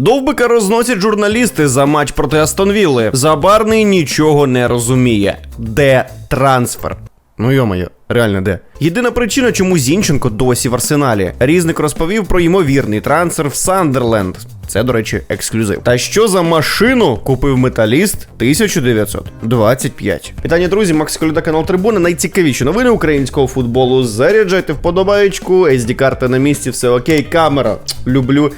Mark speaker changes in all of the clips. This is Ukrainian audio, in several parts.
Speaker 1: Довбика розносять журналісти за матч проти Астонвілли. Забарний нічого не розуміє. Де трансфер? Ну йомоє, реально де. Єдина причина, чому Зінченко досі в арсеналі. Різник розповів про ймовірний трансфер в Сандерленд. Це, до речі, ексклюзив. Та що за машину купив металіст 1925? Вітання, друзі, Макс Колюда, канал Трибуна. Найцікавіші новини українського футболу. Заряджайте вподобаєчку, sd карта на місці, все окей, камера. Люблю.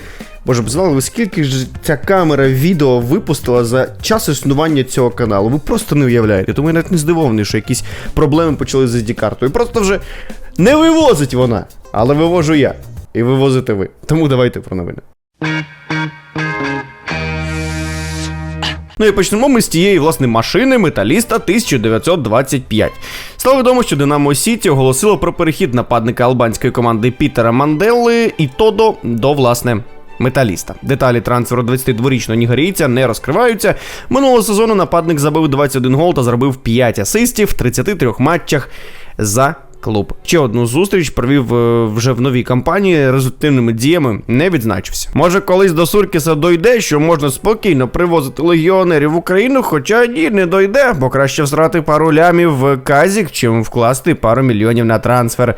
Speaker 1: Боже, б знали, ви скільки ж ця камера відео випустила за час існування цього каналу? Ви просто не уявляєте. Тому я навіть не здивований, що якісь проблеми почали з SD-картою. Просто вже не вивозить вона, але вивожу я. І вивозите ви. Тому давайте про новини. Ну і почнемо ми з тієї власне машини металіста 1925. Стало відомо, що Динамо Сіті оголосило про перехід нападника албанської команди Пітера Манделли і Тодо до власне. Металіста. Деталі трансферу 22-річного нігерійця не розкриваються. Минулого сезону нападник забив 21 гол та зробив 5 асистів в 33 матчах за клуб. Ще одну зустріч провів е, вже в новій кампанії результативними діями не відзначився. Може, колись до Суркіса дойде, що можна спокійно привозити легіонерів в Україну, хоча ні, не дойде, бо краще всрати пару лямів в казік, чим вкласти пару мільйонів на трансфер.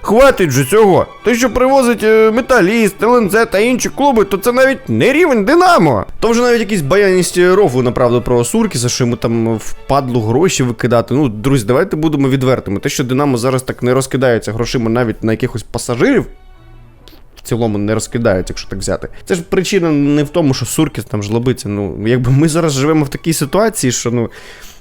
Speaker 1: Хватить же цього. Те, що привозить е, металіст, ЛНЗ та інші клуби, то це навіть не рівень Динамо. То вже навіть якісь баяність рофу направду про Суркіса, що йому там впадло гроші викидати. Ну, друзі, давайте будемо відвертими. Те, що Динамо зараз так не розкидаються грошима навіть на якихось пасажирів. В цілому не розкидають, якщо так взяти. Це ж причина не в тому, що Суркіс там жлобиться. Ну, якби ми зараз живемо в такій ситуації, що ну.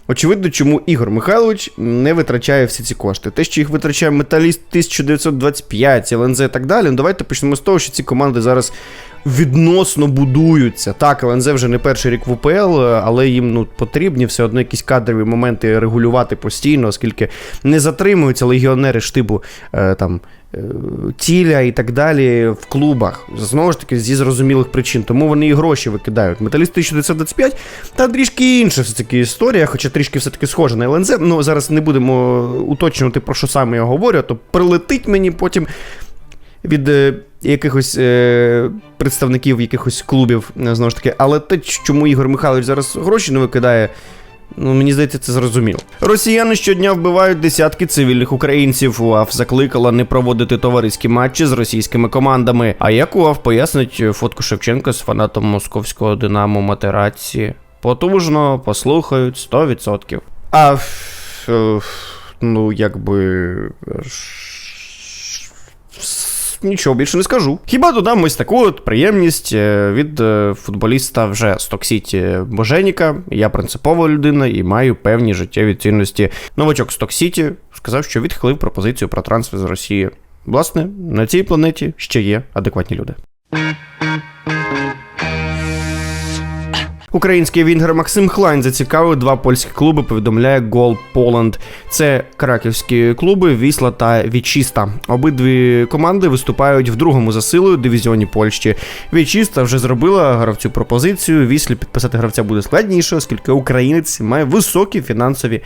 Speaker 1: Очевидно, чому Ігор Михайлович не витрачає всі ці кошти. Те, що їх витрачає металіст 1925, ЛНЗ і так далі. Ну давайте почнемо з того, що ці команди зараз відносно будуються. Так, ЛНЗ вже не перший рік в УПЛ, але їм ну, потрібні все одно якісь кадрові моменти регулювати постійно, оскільки не затримуються легіонери штибу е, там. Тіля і так далі в клубах. Знову ж таки, зі зрозумілих причин. Тому вони і гроші викидають. Металіст 1925 та трішки інша все таки історія, хоча трішки все-таки схожа на ЛНЗ. Ну, зараз не будемо уточнювати, про що саме я говорю, а то прилетить мені потім від е, якихось е, представників якихось клубів, е, знову ж таки. Але те, чому Ігор Михайлович зараз гроші не викидає. Ну, мені здається, це зрозуміло. Росіяни щодня вбивають десятки цивільних українців. УАФ закликала не проводити товариські матчі з російськими командами. А як УАФ пояснить фотку Шевченка з фанатом московського Динамо Матераці? Потужно, послухають 100%. А ну, якби. Нічого більше не скажу. Хіба додам ось таку от приємність е, від е, футболіста вже Стоксіті Боженіка. Я принципова людина і маю певні життєві цінності. Новачок Стоксіті Токсіті сказав, що відхилив пропозицію про трансфер з Росії. Власне, на цій планеті ще є адекватні люди. Український вінгер Максим Хлайн зацікавив два польські клуби, повідомляє Гол Поланд. Це краківські клуби Вісла та Вічіста. Обидві команди виступають в другому за силою дивізіоні Польщі. Вічіста вже зробила гравцю пропозицію. Віслі підписати гравця буде складніше, оскільки українець має високі фінансові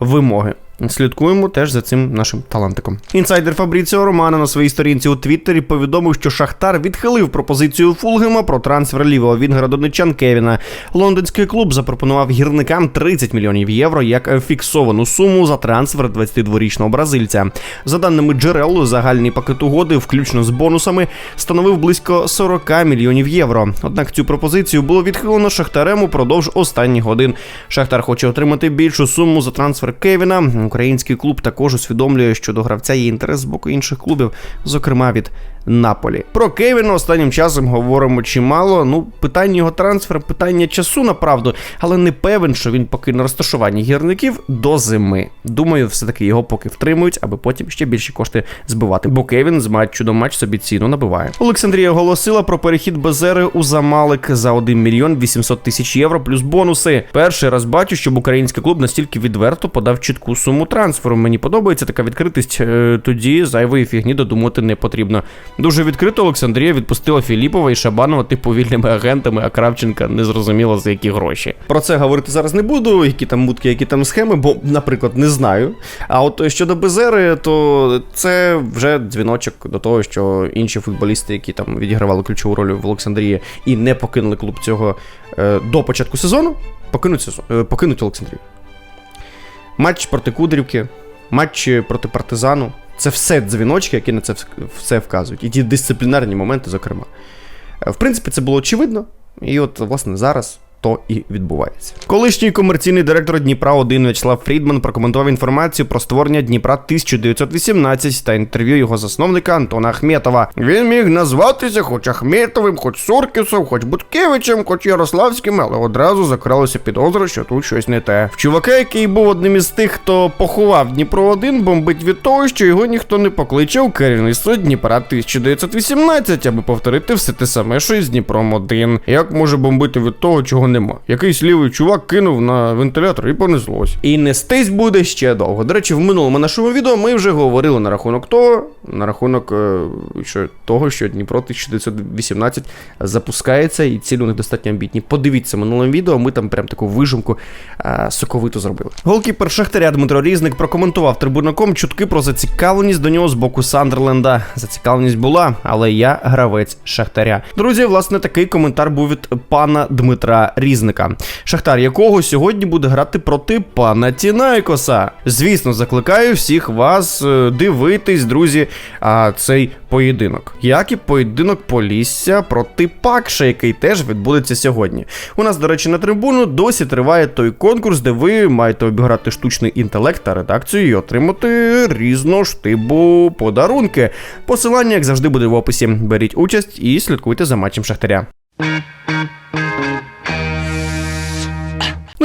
Speaker 1: вимоги. Слідкуємо теж за цим нашим талантиком. Інсайдер Фабріціо Романа на своїй сторінці у Твіттері повідомив, що Шахтар відхилив пропозицію Фулгема про трансфер лівого вінгера донечан Кевіна. Лондонський клуб запропонував гірникам 30 мільйонів євро як фіксовану суму за трансфер 22-річного бразильця. За даними джерел, загальний пакет угоди, включно з бонусами, становив близько 40 мільйонів євро. Однак цю пропозицію було відхилено Шахтарем упродовж останніх годин. Шахтар хоче отримати більшу суму за трансфер Кевіна. Український клуб також усвідомлює, що до гравця є інтерес з боку інших клубів, зокрема від Наполі. Про Кевіна останнім часом говоримо чимало. Ну, питання його трансфера, питання часу, направду, але не певен, що він поки на розташуванні гірників до зими. Думаю, все-таки його поки втримують, аби потім ще більші кошти збивати. Бо Кевін з матчу до матч собі ціну набиває. Олександрія оголосила про перехід Безери у Замалик за 1 мільйон 800 тисяч євро плюс бонуси. Перший раз бачу, щоб український клуб настільки відверто подав чітку суму трансферу. Мені подобається така відкритість. е, Тоді зайвої фігні додумати не потрібно. Дуже відкрито Олександрія відпустила Філіпова і Шабанова типу вільними агентами, а Кравченка не зрозуміло за які гроші. Про це говорити зараз не буду, які там мутки, які там схеми, бо, наприклад, не знаю. А от щодо Безери, то це вже дзвіночок до того, що інші футболісти, які там відігравали ключову роль в Олександрії і не покинули клуб цього е, до початку сезону, покинуть сезон, е, покинуть Олександрію. Матч проти Кудрівки, матч проти партизану. Це все дзвіночки, які на це все вказують. І ті дисциплінарні моменти, зокрема. Е, В принципі, це було очевидно, і от, власне, зараз то і відбувається. Колишній комерційний директор Дніпра 1 В'ячеслав Фрідман прокоментував інформацію про створення Дніпра 1918 та інтерв'ю його засновника Антона Ахметова. Він міг назватися хоч Ахметовим, хоч Суркісом, хоч Буткевичем, хоч Ярославським, але одразу закралося підозра, що тут щось не те. В чувака, який був одним із тих, хто поховав Дніпро 1 бомбить від того, що його ніхто не покличе у керівництво Дніпра 1918, аби повторити все те саме, що і з Дніпром 1. Як може бомбити від того, чого нема? Якийсь лівий чувак кинув на вентилятор і понеслось. І нестись буде ще довго. До речі, в минулому нашому відео ми вже говорили на рахунок того, на рахунок е, що, того, що Дніпро 1918 запускається, і цілі у них достатньо амбітні. Подивіться минуле відео, ми там прям таку вижимку е, соковиту зробили. Голкіпер Шахтаря Дмитро Різник прокоментував трибунаком чутки про зацікавленість до нього з боку Сандерленда. Зацікавленість була, але я гравець Шахтаря. Друзі, власне, такий коментар був від пана Дмитра Різника. Шахтар, якого сьогодні буде грати проти пана Тінайкоса. Звісно, закликаю всіх вас е, дивитись, друзі, цей поєдинок. Як і поєдинок Полісся проти Пакша, який теж відбудеться сьогодні. У нас, до речі, на трибуну досі триває той конкурс, де ви маєте обіграти штучний інтелект та редакцію і отримати різного штибу подарунки. Посилання, як завжди, буде в описі. Беріть участь і слідкуйте за матчем Шахтаря.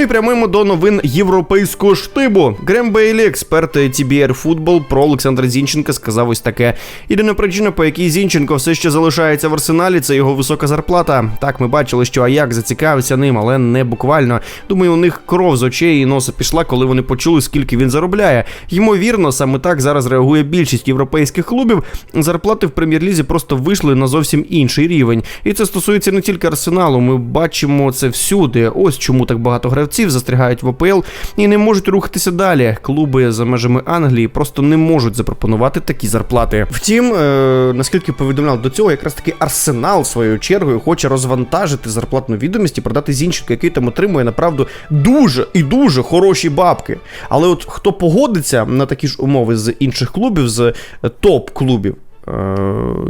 Speaker 1: І прямуємо до новин європейського штибу. Грем Бейлі, експерт TBR Football про Олександра Зінченка, сказав ось таке. Єдина причина, по якій Зінченко все ще залишається в арсеналі, це його висока зарплата. Так, ми бачили, що Аяк зацікавився ним, але не буквально. Думаю, у них кров з очей і носа пішла, коли вони почули, скільки він заробляє. Ймовірно, саме так зараз реагує більшість європейських клубів. Зарплати в прем'єр-лізі просто вийшли на зовсім інший рівень. І це стосується не тільки арсеналу. Ми бачимо це всюди. Ось чому так багато гравців застрягають в ОПЛ і не можуть рухатися далі. Клуби за межами Англії просто не можуть запропонувати такі зарплати. Втім, е, наскільки повідомляв до цього, якраз таки арсенал своєю чергою хоче розвантажити зарплатну відомість і продати Зінченка, який там отримує направду дуже і дуже хороші бабки. Але от хто погодиться на такі ж умови з інших клубів, з е, топ-клубів. е,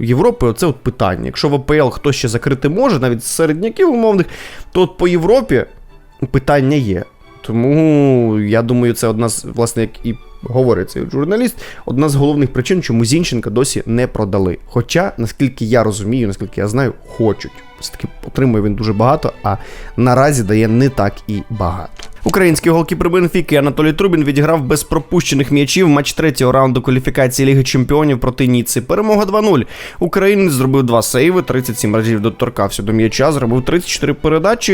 Speaker 1: Європи, оце от питання. Якщо в АПЛ хтось ще закрити може, навіть середняків умовних, то от по Європі питання є. Тому я думаю, це одна з, власне, як і говорить цей журналіст, одна з головних причин, чому Зінченка досі не продали. Хоча, наскільки я розумію, наскільки я знаю, хочуть. Все-таки отримує він дуже багато, а наразі дає не так і багато. Український голкіпер Бенфіки Анатолій Трубін відіграв без пропущених м'ячів матч третього раунду кваліфікації Ліги Чемпіонів проти Ніци. Перемога 2-0. Українець зробив два сейви, 37 разів доторкався до м'яча, зробив 34 передачі,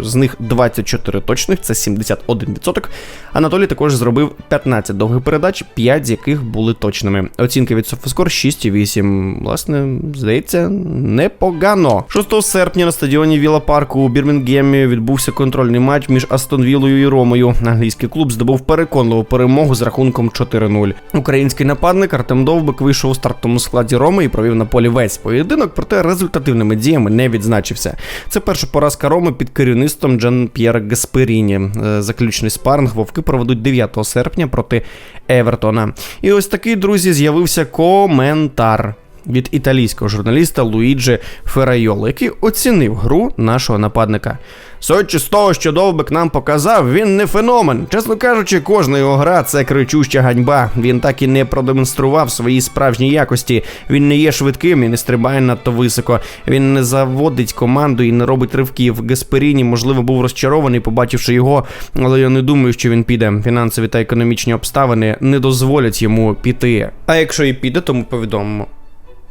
Speaker 1: з них 24 точних, це 71%. Анатолій також зробив 15 довгих передач, 5 з яких були точними. Оцінки від Софоскор 6,8. Власне, здається, непогано. 6 серпня на стадіоні Віла Парку у Бірмінгемі відбувся контрольний матч між Астон Вілою і Ромою. Англійський клуб здобув переконливу перемогу з рахунком 4-0. Український нападник Артем Довбик вийшов у стартовому складі Роми і провів на полі весь поєдинок, проте результативними діями не відзначився. Це перша поразка Роми під керівництвом Джан П'єра Гасперіні. Е, Заключний спаринг вовки проведуть 9 серпня проти Евертона. І ось такий, друзі, з'явився коментар. Від італійського журналіста Луїджі Ферайоло, який оцінив гру нашого нападника. Судячи з того, що Довбик нам показав, він не феномен. Чесно кажучи, кожна його гра це кричуща ганьба. Він так і не продемонстрував свої справжні якості. Він не є швидким і не стрибає надто високо. Він не заводить команду і не робить ривків. Гасперіні, можливо, був розчарований, побачивши його, але я не думаю, що він піде. Фінансові та економічні обставини не дозволять йому піти. А якщо і піде, то ми повідомимо.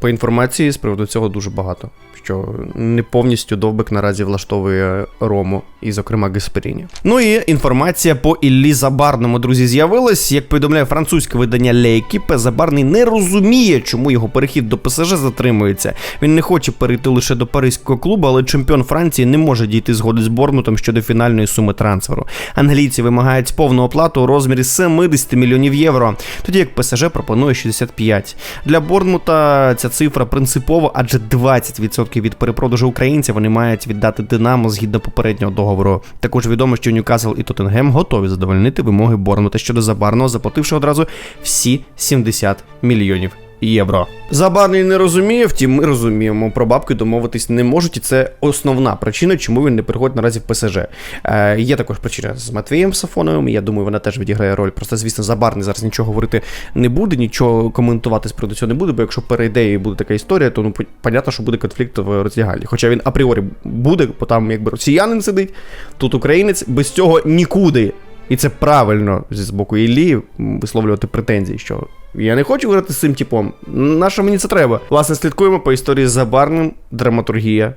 Speaker 1: По інформації з приводу цього дуже багато. Що не повністю довбик наразі влаштовує Рому, і, зокрема, Гесперіні. Ну і інформація по Іллі Забарному, друзі, з'явилась. Як повідомляє французьке видання Лейкіпе, Забарний не розуміє, чому його перехід до ПСЖ затримується. Він не хоче перейти лише до паризького клубу, але чемпіон Франції не може дійти згоди з Борнмутом щодо фінальної суми трансферу. Англійці вимагають повну оплату у розмірі 70 мільйонів євро, тоді як ПСЖ пропонує 65. Для Борнмута ця цифра принципова, адже 20% від перепродажу українця вони мають віддати Динамо згідно попереднього договору. Також відомо, що Ньюкасл і Тоттенгем готові задовольнити вимоги Борнмута щодо Забарного, заплативши одразу всі 70 мільйонів. Євро Забарний не розуміє, втім, ми розуміємо. Про бабки домовитись не можуть, і це основна причина, чому він не переходить наразі в ПСЖ. Е, є також причина з Матвієм Сафоновим. Я думаю, вона теж відіграє роль. Просто, звісно, Забарний зараз нічого говорити не буде, нічого коментувати з приводу цього не буде, бо якщо перейде і буде така історія, то ну понятно, що буде конфлікт в роздягальні. Хоча він апріорі буде, бо там якби росіянин сидить, тут українець, без цього нікуди. І це правильно з боку Іллі висловлювати претензії, що я не хочу грати з цим типом. На що мені це треба? Власне, слідкуємо по історії з Забарним. Драматургія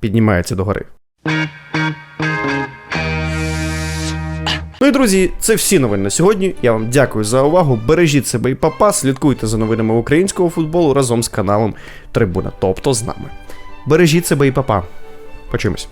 Speaker 1: піднімається догори. Ну і друзі, це всі новини на сьогодні. Я вам дякую за увагу. Бережіть себе і папа, слідкуйте за новинами українського футболу разом з каналом Трибуна, тобто з нами. Бережіть себе і папа. Почуємось.